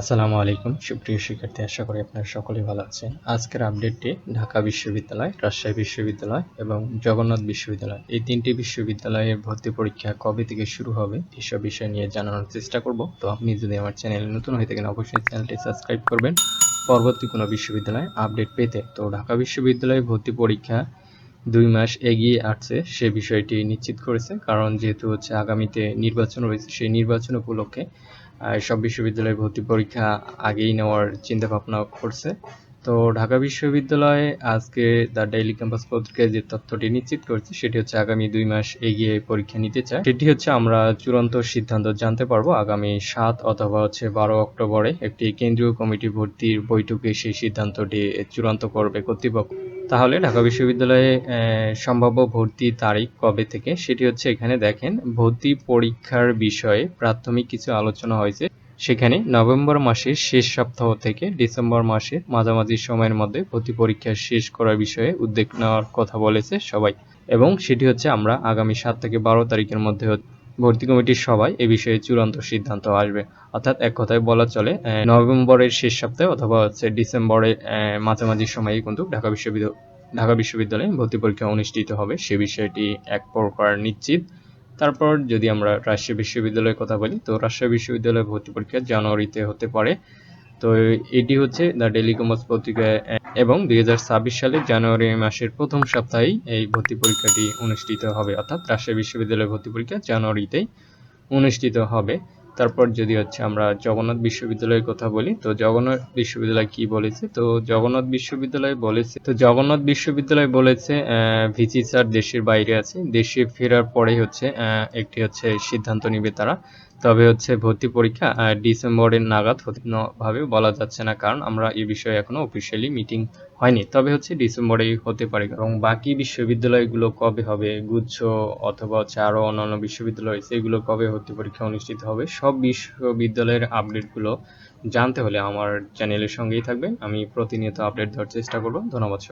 আসসালামু আলাইকুম, সুপ্রিয় শিক্ষার্থী, আশা করি আপনারা সকলেই ভালো আছেন। আজকের আপডেটটি ঢাকা বিশ্ববিদ্যালয়, রাজশাহী বিশ্ববিদ্যালয় এবং জগন্নাথ বিশ্ববিদ্যালয়। এই তিনটি বিশ্ববিদ্যালয়ের ভর্তি পরীক্ষা কবে থেকে শুরু হবে এসব বিষয় নিয়ে জানানোর চেষ্টা করব। তো আপনি যদি আমার চ্যানেলে নতুন হয়ে থাকেন, অবশ্যই চ্যানেলটি সাবস্ক্রাইব করবেন। পরবর্তী কোনো বিশ্ববিদ্যালয়ে আপডেট পেতে তো ঢাকা বিশ্ববিদ্যালয়ে ভর্তি পরীক্ষা দুই মাস এগিয়ে আসছে সে বিষয়টি নিশ্চিত করেছে। কারণ যেহেতু হচ্ছে আগামীতে নির্বাচন রয়েছে, সেই নির্বাচন উপলক্ষে সব বিশ্ববিদ্যালয়ে ভর্তি পরীক্ষা আগেই নেওয়ার চিন্তা ভাবনা করছে। তো ঢাকা বিশ্ববিদ্যালয়ে আজকে দ্য ডেইলি ক্যাম্পাস পত্রিকায় যে তথ্যটি নিশ্চিত করেছে, সেটি হচ্ছে আগামী দুই মাস এগিয়ে পরীক্ষা নিতে চায়। সেটি হচ্ছে, আমরা চূড়ান্ত সিদ্ধান্ত জানতে পারব আগামী সাত অথবা হচ্ছে বারো অক্টোবরে একটি কেন্দ্রীয় কমিটি ভর্তির বৈঠকে সেই সিদ্ধান্তটি চূড়ান্ত করবে কর্তৃপক্ষ। তাহলে ঢাকা বিশ্ববিদ্যালয়ে সম্ভাব্য ভর্তি তারিখ কবে থেকে? সেটি হচ্ছে এখানে দেখেন, ভর্তি পরীক্ষার বিষয়ে প্রাথমিক কিছু আলোচনা হয়েছে। সেখানে নভেম্বর মাসের শেষ সপ্তাহ থেকে ডিসেম্বর মাসের মাঝামাঝি সময়ের মধ্যে ভর্তি পরীক্ষা শেষ করার বিষয়ে উদ্যোগ নেওয়ার কথা বলেছে সবাই। এবং সেটি হচ্ছে আমরা আগামী সাত থেকে বারো তারিখের মধ্যে ভর্তি কমিটির সবাই এ বিষয়ে চূড়ান্ত সিদ্ধান্ত আসবে। অর্থাৎ এক কথায় বলা চলে নভেম্বরের শেষ সপ্তাহে অথবা হচ্ছে ডিসেম্বরের মাঝামাঝি সময়ে কিন্তু ঢাকা বিশ্ববিদ্যালয় ঢাকা বিশ্ববিদ্যালয়ে ভর্তি পরীক্ষা অনুষ্ঠিত হবে। সে বিষয়টি এক প্রকার নিশ্চিত। তারপর যদি আমরা রাজশাহী বিশ্ববিদ্যালয়ের কথা বলি, তো রাজশাহী বিশ্ববিদ্যালয়ে ভর্তি পরীক্ষা জানুয়ারিতে হতে পারে। তো এটি হচ্ছে দ্য ডেলি কমার্স পত্রিকায় এবং দুই সালের জানুয়ারি মাসের প্রথম সপ্তাহেই এই ভর্তি পরীক্ষাটি অনুষ্ঠিত হবে, অর্থাৎ রাজশাহী বিশ্ববিদ্যালয়ের ভর্তি পরীক্ষা জানুয়ারিতেই অনুষ্ঠিত হবে। তারপর যদি হচ্ছে আমরা জগন্নাথ বিশ্ববিদ্যালয়ের কথা বলি, তো জগন্নাথ বিশ্ববিদ্যালয় কি বলেছে? তো জগন্নাথ বিশ্ববিদ্যালয় বলেছে, তো জগন্নাথ বিশ্ববিদ্যালয় বলেছে ভিসি স্যার দেশের বাইরে আছে, দেশে ফেরার পরেই হচ্ছে একটি হচ্ছে সিদ্ধান্ত নিবে তারা। তবে হচ্ছে ভর্তি পরীক্ষা ডিসেম্বরের নাগাদ ভাবে বলা যাচ্ছে না, কারণ আমরা এই বিষয়ে এখনও অফিসিয়ালি মিটিং হয়নি। তবে হচ্ছে ডিসেম্বরেই হতে পারে, এবং বাকি বিশ্ববিদ্যালয়গুলো কবে হবে, গুচ্ছ অথবা হচ্ছে আরও অন্যান্য বিশ্ববিদ্যালয়, সেগুলো কবে ভর্তি পরীক্ষা অনুষ্ঠিত হবে, সব বিশ্ববিদ্যালয়ের আপডেটগুলো জানতে হলে আমার চ্যানেলের সঙ্গেই থাকবেন। আমি প্রতিনিয়ত আপডেট দেওয়ার চেষ্টা করব। ধন্যবাদ